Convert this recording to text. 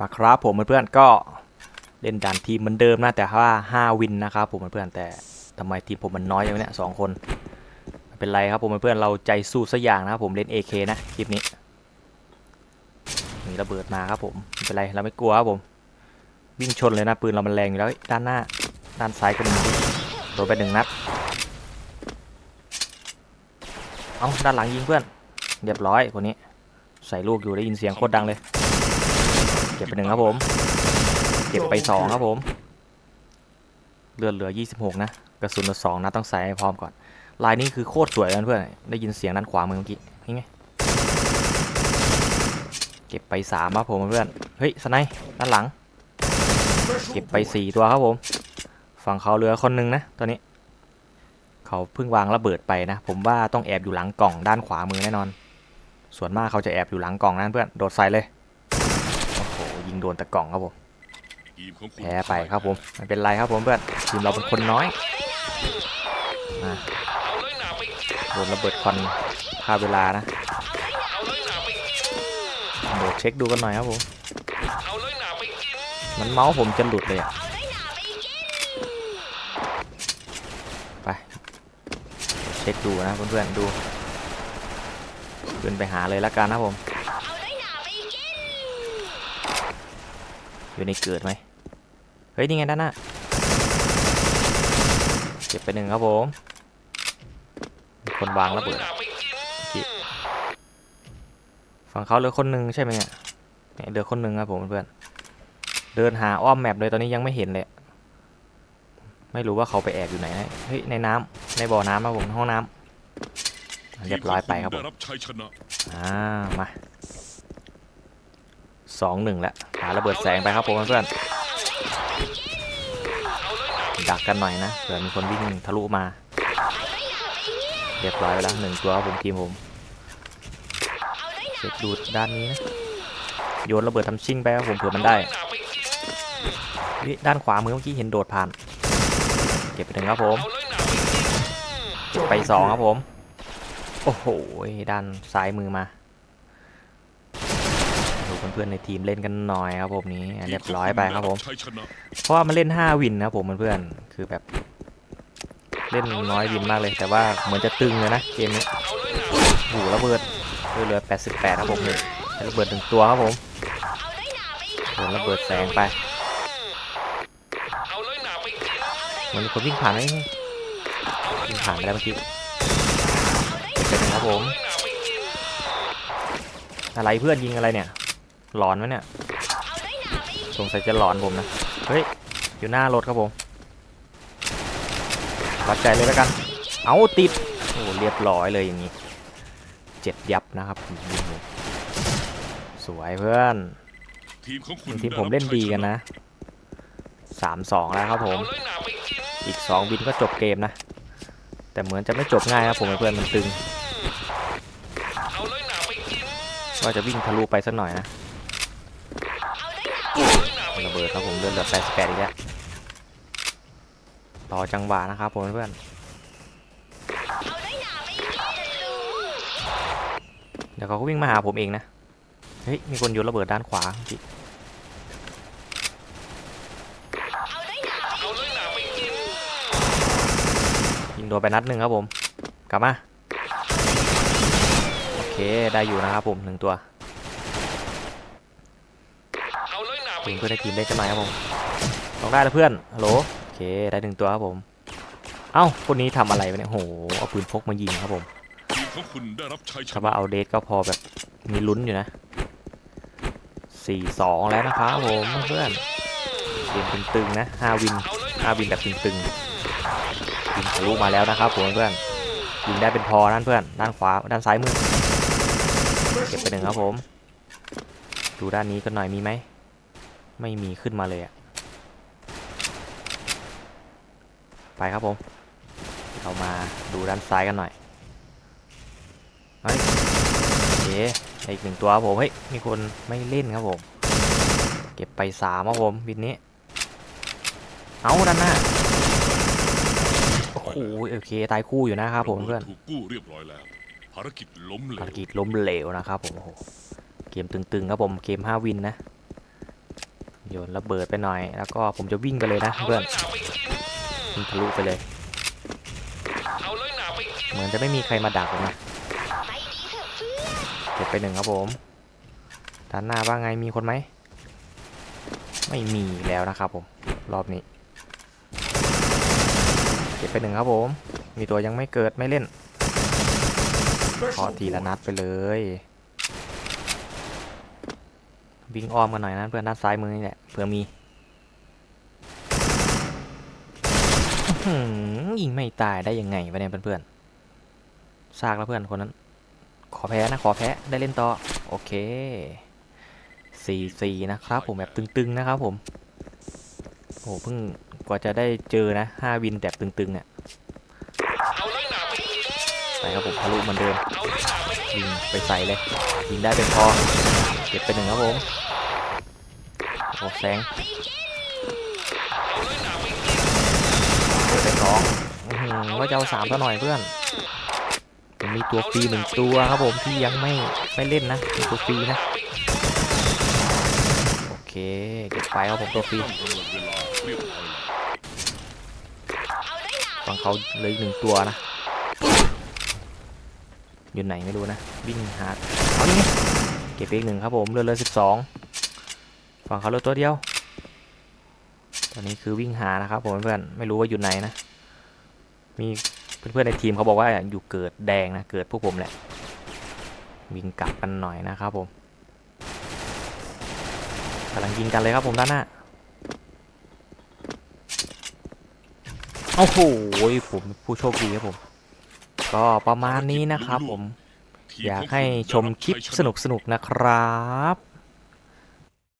มาครับผมเพื่อนๆก็เล่นด่านทีมเหมือนเดิมนะแต่ว่า5วินนะครับผมเพื่อนๆแต่ทำไมทีมผมมันน้อยอย่างเนี้ยสองคนไม่เป็นไรครับผมเพื่อนๆเราใจสู้สักอย่างนะครับผมเล่น AK นะคลิปนี้มีระเบิดมาครับผมไม่เป็นไรเราไม่กลัวครับผมวิ่งชนเลยนะปืนเรามันแรงอยู่แล้วด้านหน้าด้านซ้ายก็มีโดนไปหนึ่งนัดเอาด้านหลังยิงเพื่อนเรียบร้อยคนนี้ใส่ลูกอยู่ได้ยินเสียงโคตรดังเลย เก็บไปหนึ่งครับผม เก็บไปสองครับผม เลือดเหลือ 26 นะ กระสุนเหลือสองนะต้องใส่ให้พร้อมก่อน ลายนี้คือโคตรสวยเลยเพื่อน ได้ยินเสียงด้านขวามือเมื่อกี้นี่ไง เก็บไปสามครับผมเพื่อน เฮ้ย สไนด์ด้านหลัง เก็บไปสี่ตัวครับผม ฝั่งเขาเหลือคนหนึงนะตอนนี้ เขาเพิ่งวางระเบิดไปนะ ผมว่าต้องแอบอยู่หลังกล่องด้านขวามือแน่นอน ส่วนมากเขาจะแอบอยู่หลังกล่องนั่นเพื่อน โดดใส่เลย งโดนแต่กล่องครับผมทีมของคุณแพ้ไปครับผมไม่เป็นไรครับผมเพื่อนทีมเราเป็นคนน้อยมาโดนระเบิดควันฆ่าเวลานะโดดเช็คดูกันหน่อยครับผมมันเมาส์ผมจะหลุดเลยอะไปเช็คดูนะเพื่อนๆดูขึ้นไปหาเลยละกันนะผม อยู่ในเกิดไหมเฮ้ยนี่ไงด้านหน้าเก็บไปหนึ่งครับผมมีคนวางระเบิดฝั่งเขาเหลือคนหนึ่งใช่ไหมเนี่ยเนี่ยเหลือคนหนึ่งครับผมเพื่อนเดินหาอ้อมแมปเลยตอนนี้ยังไม่เห็นเลยไม่รู้ว่าเขาไปแอบอยู่ไหนนะเฮ้ยในน้ำในบ่อน้ำครับผมห้องน้ำเรียบร้อยไปครับผได้มรับชัยชนะอ่ามา สองหนึ่งแล้วหาระเบิดแสงไปครับผมเพื่อนดักกันหน่อยนะเผื่อมีคนวิ่งทะลุมา เรียบร้อยแล้วหนึ่งตัวผมทีมผมเช็คดูดด้านนี้นะ โยนระเบิดทำชิ่งไปครับผมเผื่อมันได้ด้านขวามือเมื่อกี้เห็นโดดผ่าน เก็บไปหนึ่งครับผมเก็บไปสองครับผม โอ้โหด้านซ้ายมือมา เพื่อนๆในทีมเล่นกันหน่อยครับผมนี้เรียบร้อยไปครับผมชัยชนะเพราะว่ามันเล่น 5 วินนะครับผมเพื่อนๆคือแบบเล่นน้อยวินมากเลย แต่ว่าเหมือนจะตึงเลยนะเกมนี้โอ้โหระเบิดเหลือ 88 ครับผมเลยระเบิดหนึ่งตัวครับผมโดนระเบิดแสงไปเหมันมีคนวิ่งผ่านไหมวิ่งผ่านไปแล้วเมื่อกี้เป็นงครับผมอะไรเพื่อนยิงอะไรเนี่ย หลอนไหมเนี่ยสงสัยจะหลอนผมนะ เฮ้ย อยู่หน้ารถครับผม วัดใจเลยแล้วกัน เอาติด โอ้เรียบร้อยเลยอย่างนี้ เจ็บยับนะครับยิงผมสวยเพื่อนทีมของคุณทีมผมเล่นดีกันนะสามสองแล้วครับผม อีกสองวินก็จบเกมนะ แต่เหมือนจะไม่จบง่ายครับผมเพื่อนมันตึงก็จะวิ่งทะลุไปสักหน่อยนะ ระเบิดครับผมเลือดเหลือ88อีกแล้วต่อจังหวะนะครับผมเพื่อนเดี๋ยวเขาก็วิ่งมาหาผมเองนะ เฮ้ย มีคนโยนระเบิดด้านขวาเมื่ยิงโดนไปนัดหนึ่งครับผม กลับมา โอเค ได้อยู่นะครับผมหนึ่งตัว ทีมเพื่อนในทีมเล่นกันหน่อยครับผมต้องได้แล้วเพื่อนฮัลโหลโอเคได้หนึ่งตัวครับผม เอ้าคนนี้ทำอะไรวะเนี่ยโหเอาปืนพกมายิงครับผมคุณได้รับชัยชถ้าว่าเอาเดทก็พอแบบมีลุ้นอยู่นะสี่สองแล้วนะครับผมเพื่อนเกมตึงๆนะห้าวินห้าวินแบบตึงๆยิงทะลุมาแล้วนะครับผมเพื่อนยิงได้เป็นพอนั่นเพื่อนด้านขวาด้านซ้ายมือเก็บไปหนึ่งครับผม ดูด้านนี้กันหน่อยมีไหม ไม่มีขึ้นมาเลยอะไปครับผม เรามาดูด้านซ้ายกันหน่อย เฮ้ยโอเคได้อีกหนึ่งตัวครับผม เฮ้ย มีคนไม่เล่นครับผม เก็บไปสามครับผมบินนี้ เอาด้านหน้า โอ้โหโอเค ตายคู่อยู่นะครับผมเพื่อน ถูกกู้เรียบร้อยแล้ว ภารกิจล้มเหลภาวรกิจล้มเหลวนะครับผมโอ้โหเกมตึงๆครับผม เกม5วินนะ โยนระเบิดไปหน่อย แล้วก็ผมจะวิ่งไปเลยนะเอาเพื่เลอนยหนาไปกินวิ่งทะลุไปเลยเอาเลยหนาไปกินเหมือนจะไม่มีใครมาดักผมนะไปดีเถอะเพื่อนเก็บไปหนึ่งครับผมด้านหน้าว่าไงมีคนไหม ไม่มีแล้วนะครับผม รอบนี้ เก็บไปหนึ่งครับผม มีตัวยังไม่เกิดไม่เล่นขอทีละนัดไปเลย วิ่งอ้อมกันหน่อยนะเพื่อนด้านซ้ายมือนี่แหละเผื่อมียิงไม่ตายได้ยังไงวะเนี่ยเพื่อนๆซากแล้วเพื่อนคนนั้น ขอแพ้นะขอแพ้ได้เล่นต่อโอเคสี่สี่นะครับ ผมแบบตึงๆนะครับผมโอ้เพิ่งกว่าจะได้เจอนะห้าวินแบบตึงๆเนี่ย เอาเลยหนาไปกิน ไป ครับผมทะลุเหมือนเดิมยิงไปใส่เลยยิงได้เป็นพอเก็บไปหนึ่งครับผมโอ้แสงไปกินเอาเลยหนาไปกินเก็บไปสองว่าจะเอาสามซะหน่อยเพื่อนผมมีตัวฟรีหนึ่งตัวครับผมที่ยังไม่ไม่เล่นนะมีตัวฟรีนะโอเคเก็บไปครับผมตัวฟรีฝั่งเขาเลยหนึ่งตัวนะ อยู่ไหนไม่รู้นะวิ่งหาเอานี่เก็บไปอีกหนึ่งครับผมเรือเรือสิบสองฝั่งเขาเหลือตัวเดียวตอนนี้คือวิ่งหานะครับผมเพื่อนไม่รู้ว่าอยู่ไหนนะมีเพื่อนๆในทีมเขาบอกว่าอยู่เกิดแดงนะเกิดพวกผมแหละวิ่งกลับกันหน่อยนะครับผมกำลังยิงกันเลยครับผมด้านหน้าโอ้โหผมผู้โชคดีครับผม ก็ประมาณนี้นะครับผม อยากให้ชมคลิปสนุกๆนะครับ